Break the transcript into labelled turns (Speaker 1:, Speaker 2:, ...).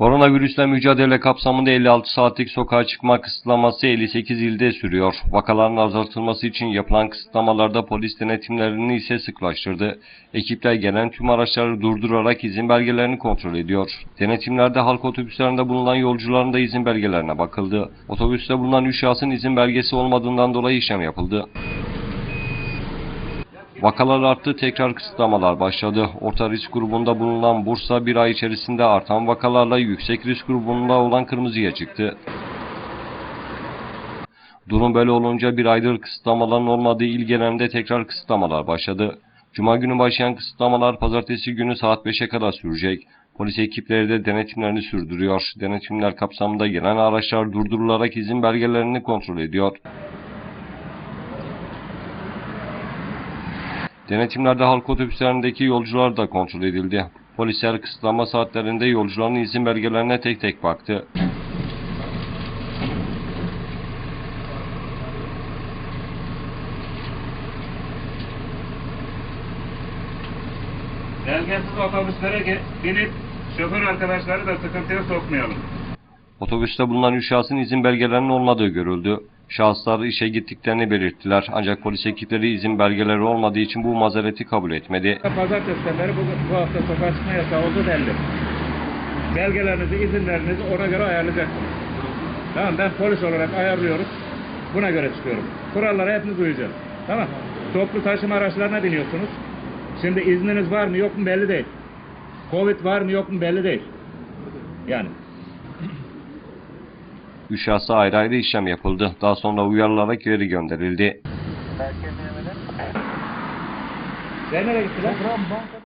Speaker 1: Koronavirüsle mücadele kapsamında 56 saatlik sokağa çıkma kısıtlaması 58 ilde sürüyor. Vakaların azaltılması için yapılan kısıtlamalarda polis denetimlerini ise sıklaştırdı. Ekipler gelen tüm araçları durdurarak izin belgelerini kontrol ediyor. Denetimlerde halk otobüslerinde bulunan yolcuların da izin belgelerine bakıldı. Otobüste bulunan 3 şahsın izin belgesi olmadığından dolayı işlem yapıldı. Vakalar arttı, tekrar kısıtlamalar başladı. Orta risk grubunda bulunan Bursa bir ay içerisinde artan vakalarla yüksek risk grubunda olan kırmızıya çıktı. Durum böyle olunca bir aydır kısıtlamaların olmadığı il genelinde tekrar kısıtlamalar başladı. Cuma günü başlayan kısıtlamalar pazartesi günü saat 5'e kadar sürecek. Polis ekipleri de denetimlerini sürdürüyor. Denetimler kapsamında gelen araçlar durdurularak izin belgelerini kontrol ediyor. Denetimlerde halk otobüslerindeki yolcular da kontrol edildi. Polisler kısıtlama saatlerinde yolcuların izin belgelerine tek tek baktı.
Speaker 2: Belgesiz otobüslere binip şoför arkadaşları da sıkıntıya sokmayalım.
Speaker 1: Otobüste bulunan 3 şahsın izin belgelerinin olmadığı görüldü. Şahıslar işe gittiklerini belirttiler ancak polis ekipleri izin belgeleri olmadığı için bu mazereti kabul etmedi.
Speaker 2: Pazartesiden beri bu, bu hafta sokağa çıkma yasağı oldu belli. Belgelerinizi, izinlerinizi ona göre ayarlayacaksınız. Tamam ben polis olarak ayarlıyoruz. Buna göre çıkıyorum. Kurallara hepiniz uyacağız. Tamam. Toplu taşıma araçlarına biniyorsunuz. Şimdi izniniz var mı yok mu belli değil. Covid var mı yok mu belli değil. Yani.
Speaker 1: 3 şahsa ayrı ayrı işlem yapıldı. Daha sonra uyarılarak geri gönderildi.
Speaker 2: Sen nereye gittiler?